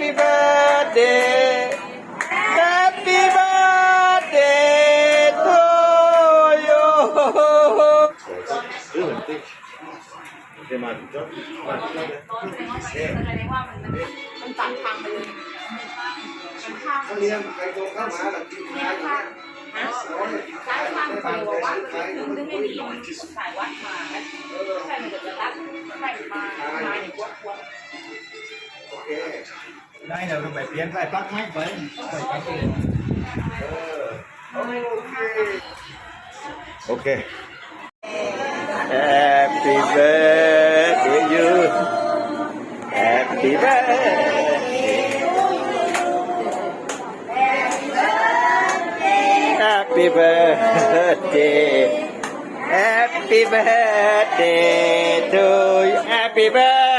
Happy birthday Happy birthday to you ซื้อเหมือนติ๊กเดี๋ยวมาถึงจบมาจบเลยแสดงว่ามันตัดทางไปเลยมันข้ามเขาเรียนใครโตเข้ามาหลังกินข้าวข้ามนะซ้ายข้ามไปบอกว่าถึงถึงไม่ดีสายวัดมาใช่มันจะจะตัดใช่มามาอย่างกวนโอเค đây là phải biến phải bắt mắt với ok. Happy birthday you. Happy birthday. Happy birthday, happy birthday to you, happy birthday.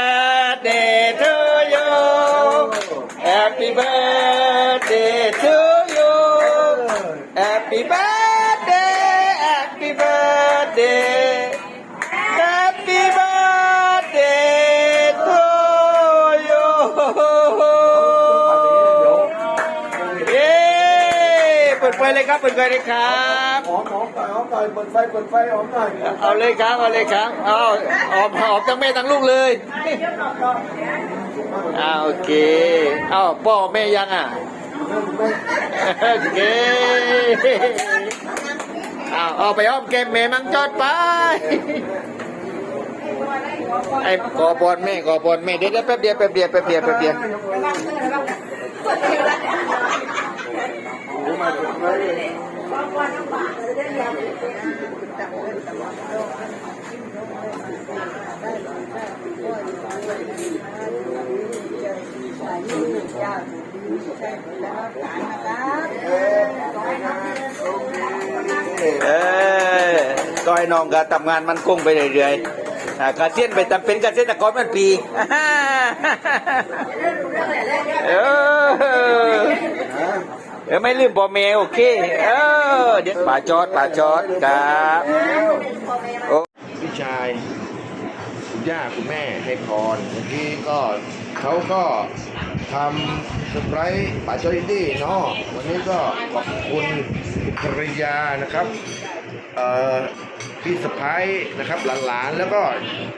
Happy birthday Happy birthday Happy birthday to you เย้เปิดไฟเลยครับเปิดไฟเลยครับ หอมหอมหน่อยหอมหน่อยเปิดไฟเปิดไฟหอมหน่อยเอาเลยครับ เอาเลยครับ เอาหอมหอมทั้งแม่ทั้งลูกเลยเอาโอเค เอาพ่อแม่ยังอะ โอเค เอาเอาไปอ้อมแก้มแม่มังจอดไป ไอ้กอบอลแม่กอบอลแม่เดี๋ยวแป๊บเดียวแป๊บเดียวแป๊บเดียวแป๊บเดียวมาเปิดไฟ เลยเออก็ให้น้องก็ทำงานมันคงไปเรื่อยๆอ่าเกษียณไปทำเป็นเกษตรกรมันปีเออเออไม่ลืมบอแมวโอเค เออเดี๋ยวป่าจอดป่าจอดครับโอ้พี่ชายคุณ ย่าคุณแม่ให้พรเมื่อกี้ก็เขาก็ทำเซอร์ไพรส์ป่าจอยดี้เนาะวันนี้ก็ขอบคุณภรรยานะครับเอ่อพี่สะพ้ายนะครับหลานๆแล้วก็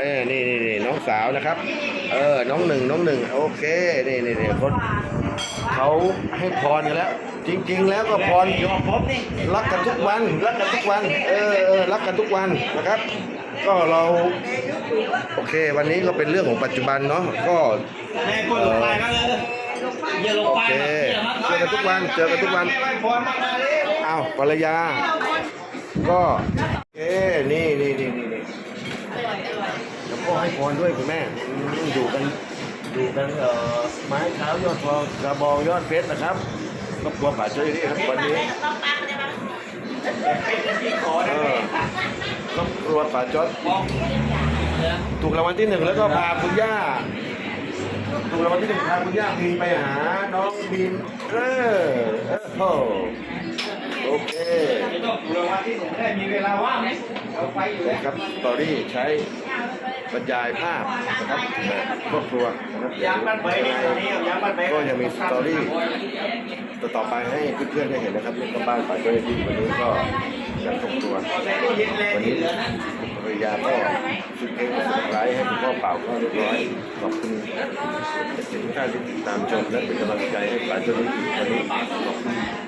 เออนี่นี่นี่น้องสาวนะครับ เออน้องหนึ่งน้องหนึ่งโอเคนี่นี่นี่เขาเขาให้พรกันแล้ว จริง ๆ แล้วก็พรรักกันทุกวัน รักกันทุกวัน เออเออรักกันทุกวันนะครับ ก็เราโอเค วันนี้ก็เป็นเรื่องของปัจจุบันเนาะก็เลยอโอเคเจอกันทุกวันเจอกันทุกวันเอ้าวภรรยา ก็เอ้นี่นี่นี่นี่นี่แล้วก็ให้พรด้วยคุณแม่อยู่กันอยู่กันเอ่อไม้เท้ายอดทองกระบองยอดเพชรนะครับครบครัวป่าเจยนี่ครับวันนี้ เออครอบครัวป่าจอดถูกรางวัลที่หนึ่งแล้วก็พาคุณย่า ถูกรางวัลที่หนึ่งพาคุณย่าบินไปหาน้องบินเออโอ้โหโอเคต้องดูว่าที่ผมได้มีเวลาว่างไหมเราไปอยู่แล้ว นะครับสตอรี่ใช้บรรยายภาพนะครับแบบครอบครัวนะครับยางมันไปนี่ตรงนี้ยางมันไปก็ยังมีสตอรี่ ต่อไปให้เพื่อนๆได้เห็นนะครับนี่ก็บ้านฝ่ายเจ้าหน้าที่วันนี้ก็ยังคงตัว วันนี้ภรรยาก็ซื้อเค้กมาเซอร์ไรส์ให้คุณพ่อเป่าก็เรียบร้อยขอบคุณทุกท่านที่ติดตามชมและเป็นกำลังใจให้ฝ่ายเจ้าหน้าที่วันนี้ขอบคุณ